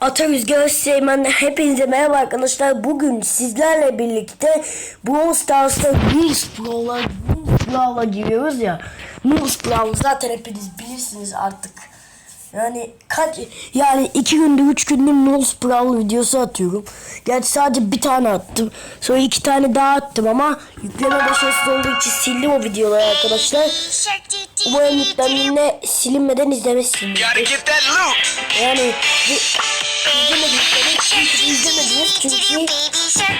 Ata Rüzgar Seymen'le hepinize merhaba arkadaşlar. Bugün sizlerle birlikte Brawl Stars'ta Pro'la News Pro'la giriyoruz ya. News Pro zaten hepiniz bilirsiniz artık. Yani kaç yani iki gündür üç gündür News Pro videosu atıyorum. Gerçi sadece bir tane attım. Sonra iki tane daha attım ama yükleme başarısız olduğu için sildim o videoları arkadaşlar. Umarım yüklendiğinde silinmeden loot. Yani izlemediyseniz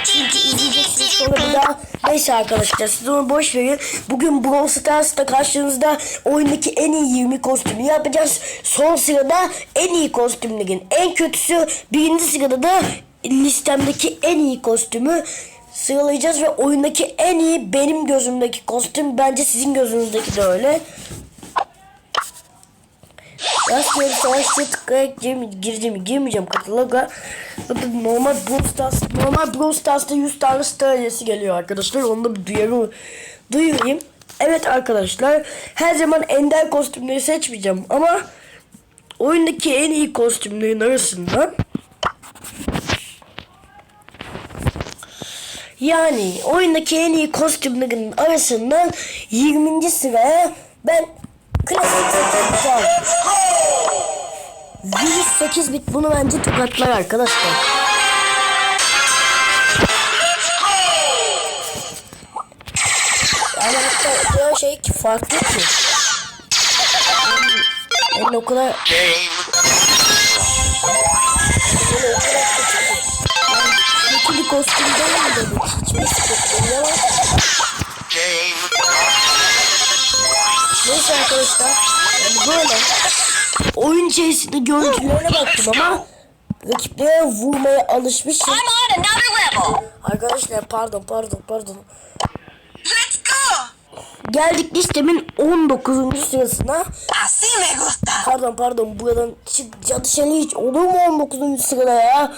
çünkü izleyeceksiniz sonra bir neyse arkadaşlar siz onu boş verin. Bugün Brawl Stars'ta karşınızda oyundaki en iyi 20 kostümü yapacağız. Son sırada en iyi kostümlerin en kötüsü birinci sırada da listemdeki en iyi kostümü sıralayacağız ve oyundaki en iyi benim gözümdeki kostüm bence sizin gözünüzdeki de öyle. Rastgele savaşçıya tıklayarak girme, gireceğim, girmeyeceğim kataloga. Zaten normal Brawl Stars, normal Brawl Stars'ta 100 tane star geliyor arkadaşlar. Onu da bir duyarı, duyurayım. Evet arkadaşlar, her zaman ender kostümleri seçmeyeceğim ama oyundaki en iyi kostümlerin arasından yani oyundaki en iyi kostümlerin arasından 20. sıraya ben klasik seçeneği aldım. 108 bit bunu bence tokatlar arkadaşlar. Yani hatta o şey ki farklı ki. Yani o kadar yani o kadar kötü. Yani kötü bir kostüm değil de bu. Hiçbir sıkıntı yok Neyse arkadaşlar. Yani böyle. Oyun içerisinde görüntülerine baktım ama rakiplere vurmaya alışmışım. Arkadaşlar pardon pardon pardon. Let's go. Geldik listemin 19. sırasına. Así me gusta. Pardon pardon buradan çık dışarı hiç olur mu 19. sırada ya?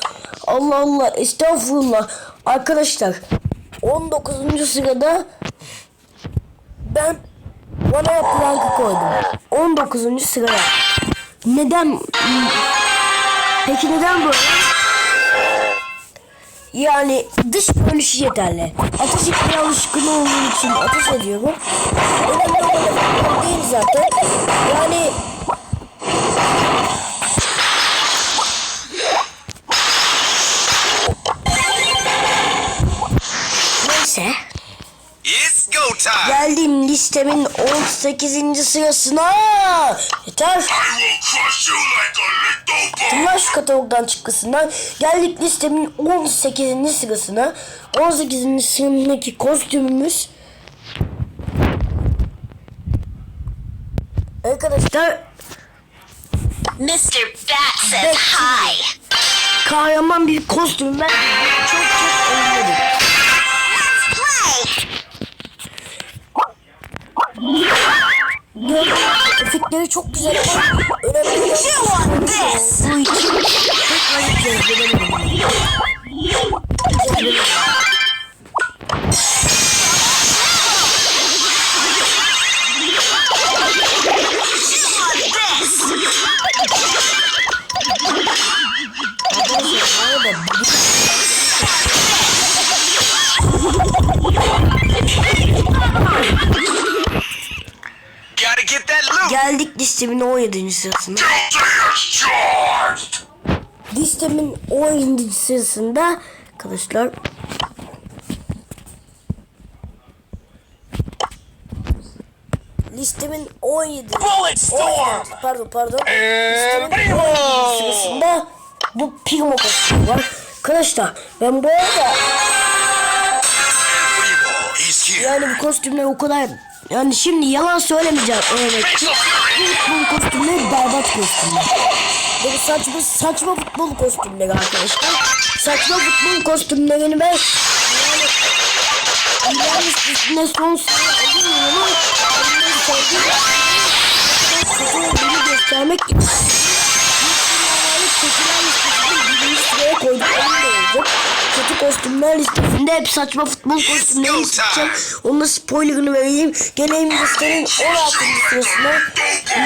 Allah Allah estağfurullah. Arkadaşlar 19. sırada ben bana plankı koydum. 19. sıraya. Neden? Peki neden böyle? Yani dış görünüşü yeterli. Ateş etmeye alışkın olduğum için ateş. Önemli olan değil zaten. Yani neyse. Geldim listemin 18. sırasına. Yeter. I will crush you like a little ball. Tıklaş katalogdan çıkkısından geldik listemin 18. sırasına. 18. sıradaki kostümümüz Arkadaşlar Mr. Bat says hi. kahraman bir kostüm ben çok Geldik listemin 17. sırasına. Listemin 17. sırasında arkadaşlar Listemin 17. Bullet storm. Pardon pardon. Listemin 17. sırasında bu Primo kostümü var. Arkadaşlar ben bu arada yani bu kostümler o kadar yani şimdi yalan söylemeyeceğim evet. Make some fury. Bu kostümler berbat kostümler. Böyle saçma saçma futbol kostümleri arkadaşlar. Saçma futbol kostümlerini ben yani ileride üstüne son sıra alıyorum ama onları sevdiğim göstermek için kostümler listesinde hep saçma futbol kostümleri time. Onun spoilerını vereyim. Geleyim listenin 16. sırasına.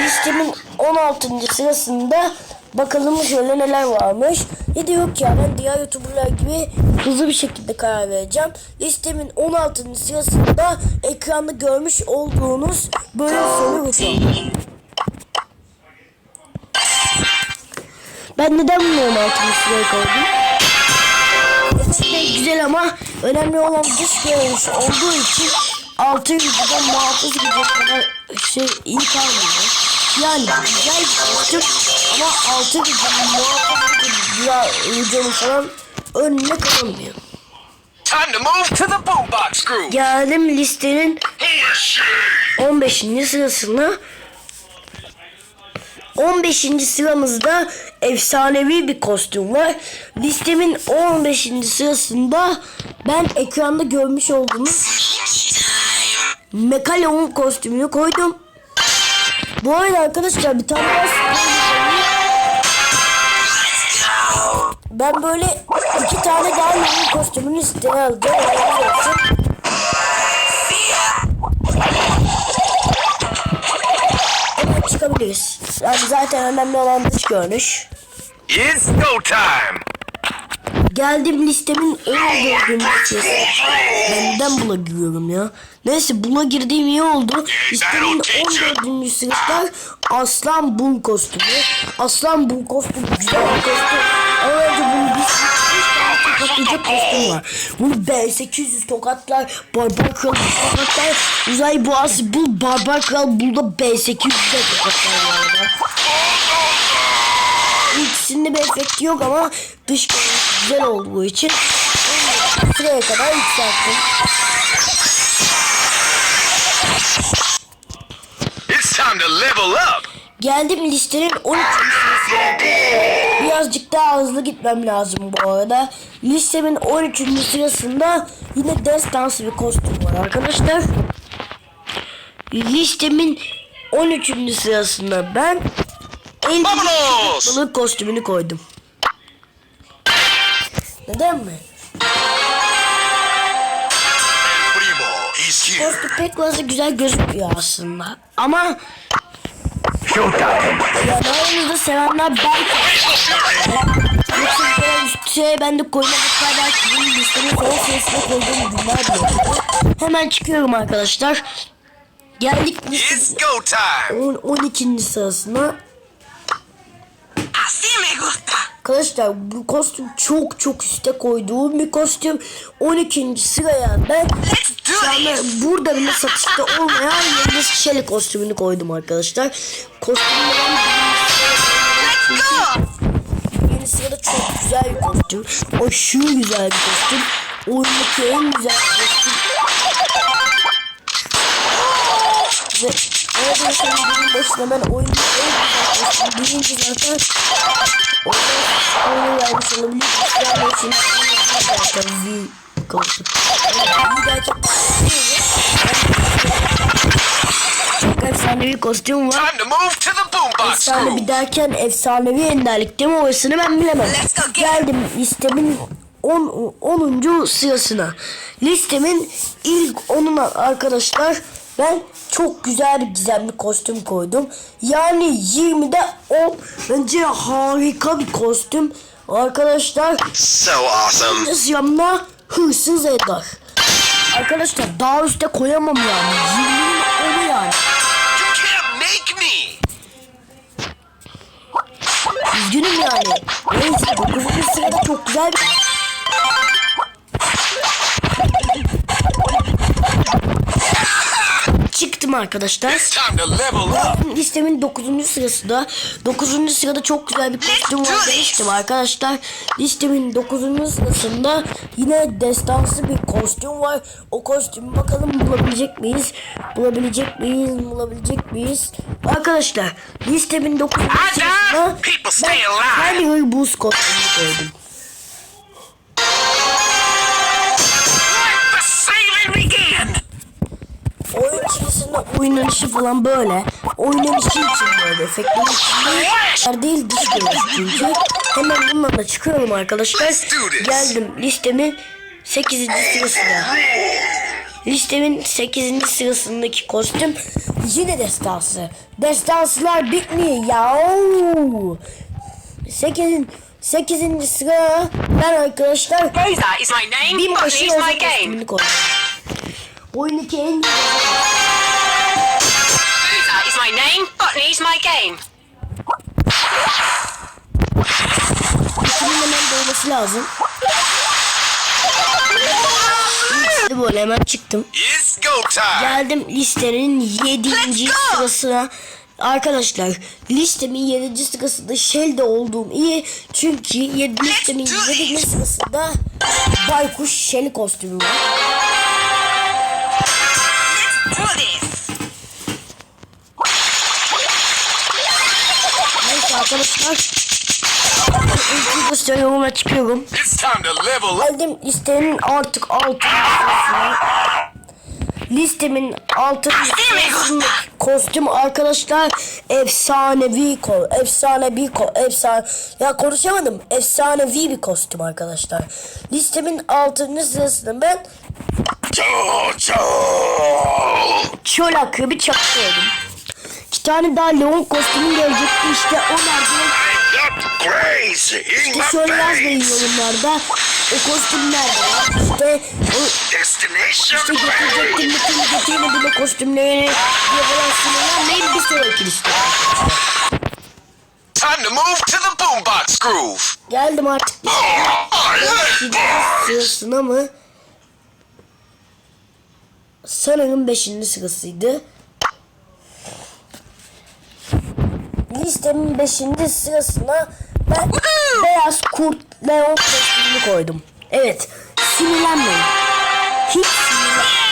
Listemin 16. sırasında Bakalım şöyle neler varmış. Ya da yok ya ben diğer youtuberlar gibi hızlı bir şekilde karar vereceğim. Listemin 16. sırasında ekranda görmüş olduğunuz böyle soru hızı. Ben neden bunu 16. sıraya koydum? Güzel ama önemli olan dış görünüş olduğu için altı yüzden muhafız gibi kadar şey iyi kalmıyor. Yani güzel bir kostüm ama altı yüzden muhafız gibi videonun falan önüne kalmıyor. Time to move to the boombox groove. Geldim listenin Here, shit. 15. sırasına 15. sıramızda efsanevi bir kostüm var. Listemin 15. sırasında ben ekranda görmüş olduğunuz Mekaleon kostümünü koydum. Bu arada arkadaşlar bir tane daha. Ben böyle iki tane daha yeni kostümünü olsun. Hemen çıkabiliriz. Yani zaten önemli olan dış görünüş. It's go time. Geldim listemin 14. sırası. Ben neden bula giriyorum ya? Neyse bula girdiğim iyi oldu. Listemin 14. sırası Aslan Bul kostümü. Aslan Bul kostümü güzel bir kostüm. Ama önce bunu bir tokatlayacak kostüm var. Bunu B800 tokatlar, Barbar Kral tokatlar, Uzay Boğası Bul, Barbar Kral Bul'da B800 de tokatlar bu arada. İkisinde bir efekti yok ama dış güzel olduğu için sıraya kadar yükselttim. It's time to level up. Geldim listenin 13. Birazcık daha hızlı gitmem lazım bu arada. Listemin 13. sırasında yine destansı bir kostüm var arkadaşlar. Listemin 13. sırasında ben Vamos! balık kostümünü koydum. Neden mi? Primo is here. Kostüm pek fazla güzel gözükmüyor aslında. Ama Showtime. yani aranızda sevenler böyle şey ben de koyma hatta belki bunun listenin son sırasına koyduğum günler oldu. Hemen çıkıyorum arkadaşlar. Geldik It's go time. 10 12. sırasına. Así me gusta. Arkadaşlar bu kostüm çok çok üste koyduğum bir kostüm. 12. sıraya ben anda burada bile satışta olmayan Yıldız Şeli kostümünü koydum arkadaşlar. Kostümlerin birinci sırada- çok güzel bir kostüm. Aşırı güzel bir kostüm. Oyundaki en güzel kostüm. Ve orada söylediğim başına ben oyundaki en güzel kostüm. Birinci zaten Bir çok efsanevi kostüm var. Efsane bir derken efsanevi enderlik değil mi? Orasını ben bilemem. Geldim listemin 10. 10. sırasına. Listemin ilk 10'una arkadaşlar ben çok güzel bir gizemli kostüm koydum. Yani 20'de 10 bence harika bir kostüm. Arkadaşlar So awesome. sıramda hırsız eder. Arkadaşlar daha üstte koyamam yani. 20'nin 10'u yani. You can't make me. Üzgünüm yani. Neyse 9. sırada çok güzel bir... Çıktım arkadaşlar. Listemin 9. sırasında 9. sırada çok güzel bir kostüm var demiştim arkadaşlar. Listemin 9. sırasında yine destansı bir kostüm var. O kostümü bakalım bulabilecek miyiz? Bulabilecek miyiz? Bulabilecek miyiz? Arkadaşlar listemin 9. sırasında ben. Tiger Boost kostümünü koydum. Oynanışı falan böyle. Oynanışı için böyle efektler için değil dış görünüş çünkü. Hemen bundan da çıkıyorum arkadaşlar. Geldim listemin 8. sırasına. Listemin 8. sırasındaki kostüm yine destansı. Destansılar bitmiyor ya. 8. 8. sıra ben arkadaşlar Rosa is my name. Binbaşı Rosa my game. kostümünü koydum. Oyundaki en is my name. Botany is my game. Kimin hemen doğması lazım. İşte böyle hemen çıktım. It's go time. Geldim listenin 7. Let's go. sırasına. Arkadaşlar listemin 7. sırasında Shell'de olduğum iyi. Çünkü 7 listemin do 7. sırasında Baykuş Shell kostümü var. Arkadaşlar. İlk gösteriyorum çıkıyorum. Geldim listenin artık 6. sırasına. Listemin 6. sırasındaki kostüm arkadaşlar efsanevi ko efsanevi ko efsane ya konuşamadım efsanevi bir kostüm arkadaşlar listemin 6. sırasında ben çöl akrebi çaktırdım iki tane daha Leon kostümü gelecekti işte Grace in işte yazmayın veins. yorumlarda o kostüm nerede ya? işte o İşte getirecektim bütün getirmedim o kostümlerini diye falan sinirlenmeyin bir sonraki liste. Time to move to the boombox groove. Geldim artık Oh, sırasına mı? Sanırım 5. sırasıydı. Listemin 5. sırasına ben beyaz kurt Leon kostümünü koydum. Evet, sinirlenmeyin. Hiç sinirlenmeyin.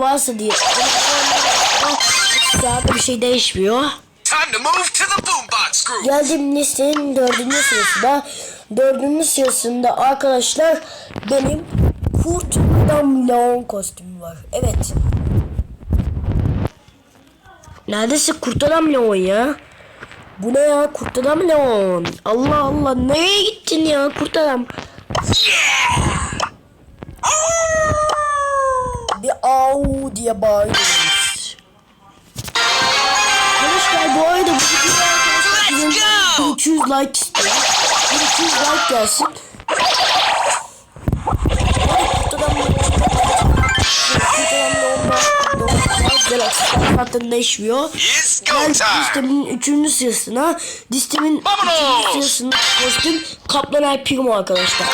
Varsa diye. Zaten bir şey değişmiyor. Geldiğim listenin dördüncü sırasında dördüncü sırasında arkadaşlar benim Kurt Adam Leon kostümü var. Evet. Neredeyse Kurt Adam Leon ya? Bu ne ya Kurt Adam Leon? Allah Allah nereye gittin ya Kurt Adam? Bir au diye bağırıyoruz. Arkadaşlar bu arada bu videoya arkadaşlar Let's go. 1300 like istiyorum. 1300 like gelsin. Hattında değişmiyor. Ben listemin üçüncü sırasına, listemin Vamonos! üçüncü sırasında kostüm Kaplan El Primo arkadaşlar.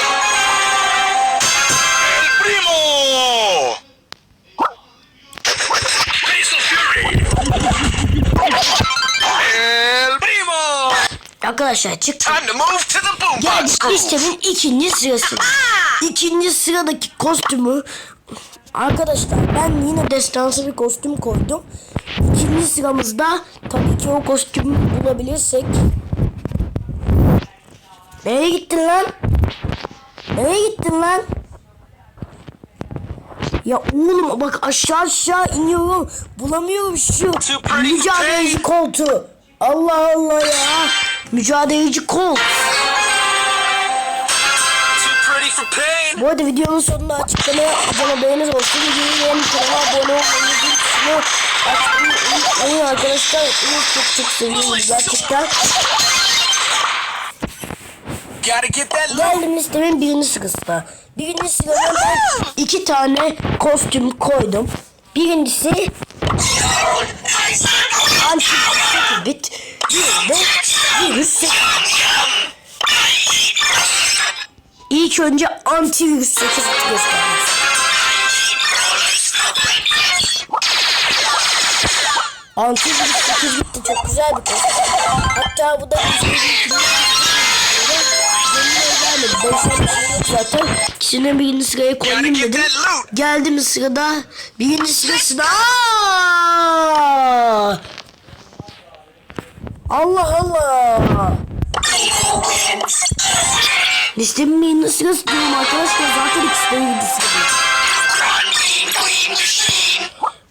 Arkadaşlar çıktı. Time to move to the boombox Geldik groove. listemin ikinci sırası. İkinci sıradaki kostümü Arkadaşlar ben yine destansı bir kostüm koydum. İkinci sıramızda tabii ki o kostümü bulabilirsek. Nereye gittin lan? Nereye gittin lan? Ya oğlum bak aşağı aşağı iniyorum. Bulamıyorum şu mücadeleci koltuğu. Allah Allah ya. Mücadeleci pain. Bu arada videonun sonunda açıklamaya abone haberiniz olsun. Videoyu beğenip kanala abone olmayı unutmayın. Açmayı arkadaşlar. Çok çok seviyorum gerçekten. Geldim listemin birinci sırasına. Birinci sıraya ben iki tane kostüm koydum. Birincisi anti 8 bit. Diğeri de virüs 8 İlk önce antivirüs 8 bit göstermek. Antivirüs 8 bit de çok güzel bir kostüm. Hatta bu da gelmedi. Ben şu an bir şey zaten. İkisini birinci sıraya koyayım dedim. Geldim sırada. Birinci sırasında. Aa! Allah Allah. Listemin birinci sırası diyorum arkadaşlar. Zaten ikisi de birinci sırada.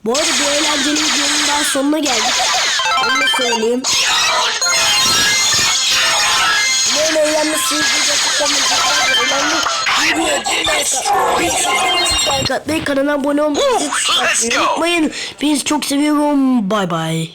Bu arada bu eğlenceli videonun daha sonuna geldik. Onu da söyleyeyim. Böyle eğlenmesiniz Like atmayı, kanala abone olmayı unutmayın. Biz çok seviyorum. Bay bay.